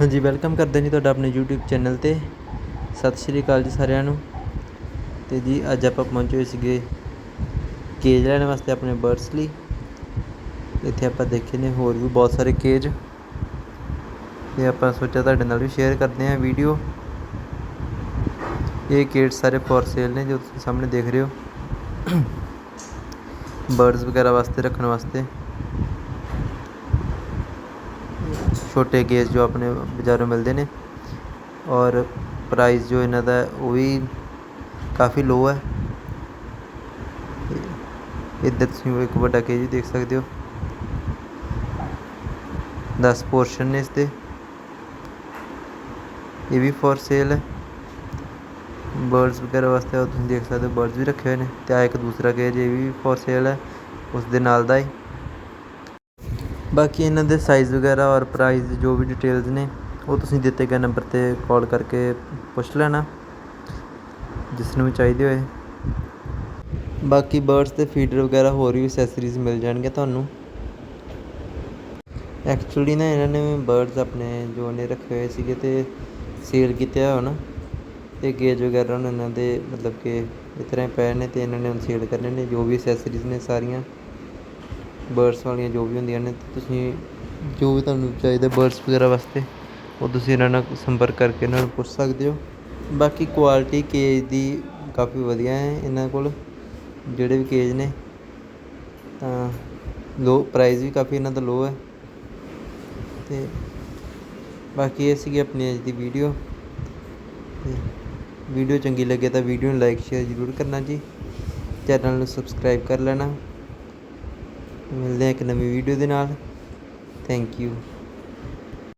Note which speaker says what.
Speaker 1: ਹਾਂਜੀ ਵੈਲਕਮ ਕਰਦੇ ਜੀ ਤੁਹਾਡਾ ਆਪਣੇ YouTube ਚੈਨਲ ਤੇ। ਸਤਿ ਸ਼੍ਰੀ ਅਕਾਲ ਜੀ ਸਾਰਿਆਂ ਨੂੰ। ਤੇ ਜੀ, ਅੱਜ ਆਪਾਂ ਪਹੁੰਚੇ ਹੋਏ ਸੀਗੇ ਕੇਜ ਲੈਣ ਵਾਸਤੇ ਆਪਣੇ ਬਰਡਸ ਲਈ। ਇੱਥੇ ਆਪਾਂ ਦੇਖੇ ਨੇ ਹੋਰ ਵੀ ਬਹੁਤ ਸਾਰੇ ਕੇਜ। ਤੇ ਆਪਾਂ ਸੋਚਿਆ ਤੁਹਾਡੇ ਨਾਲ ਵੀ ਸ਼ੇਅਰ ਕਰਦੇ ਹਾਂ ਵੀਡੀਓ ਇਹ ਕੇਜ ਸਾਰੇ ਫੋਰ ਸੇਲ ਨੇ ਜੋ ਤੁਸੀਂ ਸਾਹਮਣੇ ਦੇਖ ਰਹੇ ਹੋ। ਬਰਡਸ ਵਗੈਰਾ ਵਾਸਤੇ ਰੱਖਣ ਵਾਸਤੇ। ਛੋਟੇ ਕੇਸ ਜੋ ਆਪਣੇ ਬਜ਼ਾਰੋਂ ਮਿਲਦੇ ਨੇ ਔਰ ਪ੍ਰਾਈਜ਼ ਜੋ ਇਹਨਾਂ ਦਾ ਉਹ ਵੀ ਕਾਫੀ ਲੋਅ ਹੈ। ਇੱਧਰ ਤੁਸੀਂ ਇੱਕ ਵੱਡਾ ਕੇਜ ਵੀ ਦੇਖ ਸਕਦੇ ਹੋ। 10 ਪੋਰਸ਼ਨ ਨੇ ਇਸ ਦੇ ਇਹ ਵੀ ਫॉर ਸੇਲ ਹੈ। ਬਰਡਸ ਵਗੈਰਾ ਵਾਸਤੇ ਤੁਸੀਂ ਦੇਖ ਸਕਦੇ ਹੋ ਬਰਡਸ ਵੀ ਰੱਖੇ ਹੋਏ ਨੇ। ਤੇ ਆ ਇੱਕ ਦੂਸਰਾ ਕੇਜ ਇਹ ਵੀ ਫॉर ਸੇਲ ਹੈ। ਉਸ ਦੇ ਨਾਲ ਦਾ ਹੀ। ਬਾਕੀ ਇਹਨਾਂ ਦੇ ਸਾਈਜ਼ ਵਗੈਰਾ ਔਰ ਪ੍ਰਾਈਜ਼ ਜੋ ਵੀ ਡਿਟੇਲਸ ਨੇ, ਉਹ ਤੁਸੀਂ ਦਿੱਤੇ ਗਏ ਨੰਬਰ ਤੇ ਕਾਲ ਕਰਕੇ ਪੁੱਛ ਲੈਣਾ, ਜਿਸ ਨੂੰ ਵੀ ਚਾਹੀਦੇ ਹੋਏ। ਬਾਕੀ ਬਰਡਸ ਤੇ ਫੀਡਰ ਵਗੈਰਾ ਹੋਰ ਵੀ ਅਸੈਸਰੀਜ਼ ਮਿਲ ਜਾਣਗੇ ਤੁਹਾਨੂੰ। ਐਕਚੁਅਲੀ ਨਾ ਇਹਨਾਂ ਨੇ ਬਰਡਸ ਆਪਣੇ ਜੋ ਨੇ ਰੱਖੇ ਹੋਏ ਸੀਗੇ ਤੇ ਸੇਲ ਕੀਤੇ ਹੋਇਆ ਨਾ ਤੇ ਗੇਜ ਵਗੈਰਾ ਹੁਣ ਇਹਨਾਂ ਦੇ ਮਤਲਬ ਕਿ ਇਸ ਤਰ੍ਹਾਂ ਹੀ ਪਏ ਨੇ ਤੇ ਇਹਨਾਂ ਨੇ ਹੁਣ ਸੇਲ ਕਰਨੇ ਨੇ, ਜੋ ਵੀ ਅਸੈਸਰੀਜ਼ ਨੇ ਸਾਰੀਆਂ। ਬਰਡਸ ਵਾਲੀਆਂ ਜੋ ਵੀ ਹੁੰਦੀਆਂ ਨੇ, ਤੁਸੀਂ ਜੋ ਵੀ ਤੁਹਾਨੂੰ ਚਾਹੀਦਾ ਬਰਡਸ ਵਗੈਰਾ ਵਾਸਤੇ, ਉਹ ਤੁਸੀਂ ਇਹਨਾਂ ਨਾਲ ਸੰਪਰਕ ਕਰਕੇ ਇਹਨਾਂ ਨੂੰ ਪੁੱਛ ਸਕਦੇ ਹੋ। ਬਾਕੀ ਕੁਆਲਿਟੀ ਕੇਜ ਦੀ ਕਾਫੀ ਵਧੀਆ ਹੈ ਇਹਨਾਂ ਕੋਲ, ਜਿਹੜੇ ਵੀ ਕੇਜ ਨੇ। ਤਾਂ ਲੋ ਪ੍ਰਾਈਸ ਵੀ ਕਾਫੀ ਇਹਨਾਂ ਦਾ ਲੋ ਹੈ। ਤੇ ਬਾਕੀ ਇਹ ਸੀਗੀ ਆਪਣੀ ਅੱਜ ਦੀ ਵੀਡੀਓ ਤੇ ਵੀਡੀਓ ਚੰਗੀ ਲੱਗੇ ਤਾਂ ਵੀਡੀਓ ਨੂੰ ਲਾਈਕ ਸ਼ੇਅਰ ਜ਼ਰੂਰ ਕਰਨਾ ਜੀ। ਚੈਨਲ ਨੂੰ ਸਬਸਕ੍ਰਾਈਬ ਕਰ ਲੈਣਾ। ਮਿਲਦੇ ਹਾਂ ਇੱਕ ਨਵੀਂ ਵੀਡੀਓ ਦੇ ਨਾਲ। Thank you